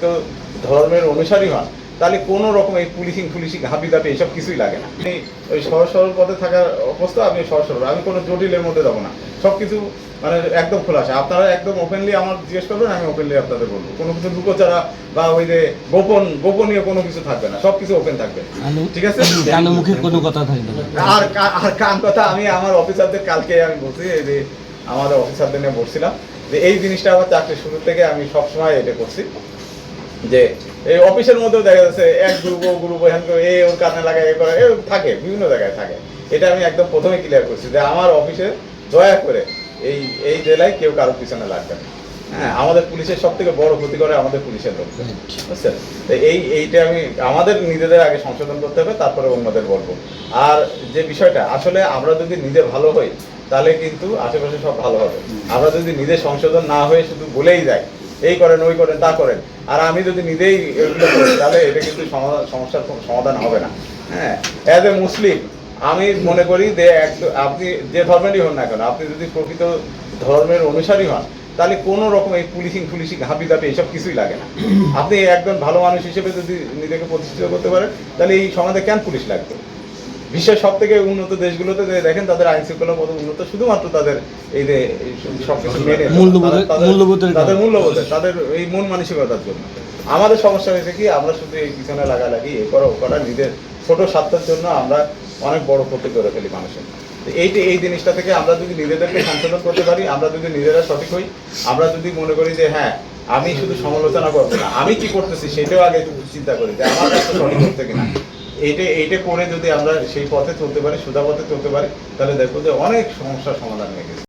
প্রকৃত ধর্মের অনুসারী হন তাহলে কোনো রকম এই পুলিশিং পুলিশিং হাবি দাবি এসব কিছুই লাগে না। আপনি ওই সহজ সরল পথে থাকার অবস্থা আপনি সহজ সরল আমি কোনো জটিলের মধ্যে যাব না। সব কিছু মানে একদম খোলাসা আপনারা একদম ওপেনলি আমার জিজ্ঞেস করবেন আমি ওপেনলি আপনাদের বলব। কোনো কিছু লুকোচারা বা ওই যে গোপন গোপনীয় কোনো কিছু থাকবে না। সব কিছু ওপেন থাকবে। ঠিক আছে? কানে মুখে কোনো কথা থাকবে আর আর কান কথা আমি আমার অফিসারদের কালকে আমি বলছি এই যে আমাদের অফিসারদের নিয়ে বলছিলাম যে এই জিনিসটা আমার চাকরির শুরু থেকে আমি সবসময় এটা করছি। যে এই অফিসের মধ্যেও দেখা যাচ্ছে এক গ্রুপ ও গ্রুপ এখান করে এ ওর কানে লাগায় এ করে এ থাকে বিভিন্ন জায়গায় থাকে। এটা আমি একদম প্রথমে ক্লিয়ার করছি যে আমার অফিসে দয়া করে এই এই জেলায় কেউ কারোর পিছনে লাগবে না। হ্যাঁ আমাদের পুলিশের সব থেকে বড় ক্ষতি করে আমাদের পুলিশের লোক। বুঝছেন? তো এই এইটা আমি আমাদের নিজেদের আগে সংশোধন করতে হবে তারপরে অন্যদের বলব। আর যে বিষয়টা আসলে আমরা যদি নিজে ভালো হই তাহলে কিন্তু আশেপাশে সব ভালো হবে। আমরা যদি নিজে সংশোধন না হয়ে শুধু বলেই যাই এই করেন ওই করেন তা করেন আর আমি যদি নিজেই এগুলো করি, তাহলে এটা কিন্তু সমস্যার সমাধান হবে না। হ্যাঁ অ্যাজ এ মুসলিম আমি মনে করি যে আপনি যে ধর্মেরই হন না কেন, আপনি যদি প্রকৃত ধর্মের অনুসারী হন, তাহলে কোনো রকম এই পুলিশিং পুলিশিং হাবি দাবি এসব কিছুই লাগে না। আপনি একজন ভালো মানুষ হিসেবে যদি নিজেকে প্রতিষ্ঠিত করতে পারেন, তাহলে এই সমাজে কেন পুলিশ লাগবে? বিশ্বের সব থেকে উন্নত দেশগুলোতে যে দেখেন তাদের আইন শৃঙ্খলা কত উন্নত শুধুমাত্র তাদের এই যে সবকিছু মেনে মূল্যবোধের- তাদের- মূল্যবোধের তাদের এই মন মানসিকতার জন্য। আমাদের সমস্যা হয়েছে কি আমরা শুধু এই পিছনে লাগালাগি এ করা ও করা নিজের ছোট স্বার্থের জন্য আমরা অনেক বড় ক্ষতি করে ফেলি মানুষের। তো এইটা এই জিনিসটা থেকে আমরা যদি নিজেদেরকে সংশোধন করতে পারি আমরা যদি নিজেরা সঠিক হই আমরা যদি মনে করি যে হ্যাঁ আমি শুধু সমালোচনা করব না আমি কি করতেছি সেটাও আগে একটু চিন্তা করি যে আমার কাছে সঠিক হচ্ছে কিনা। এইটা এইটা করে যদি আমরা সেই পথে চলতে পারি সুদা পথে চলতে পারি, তাহলে দেখব যে অনেক সমস্যার সমাধান হয়ে গেছে।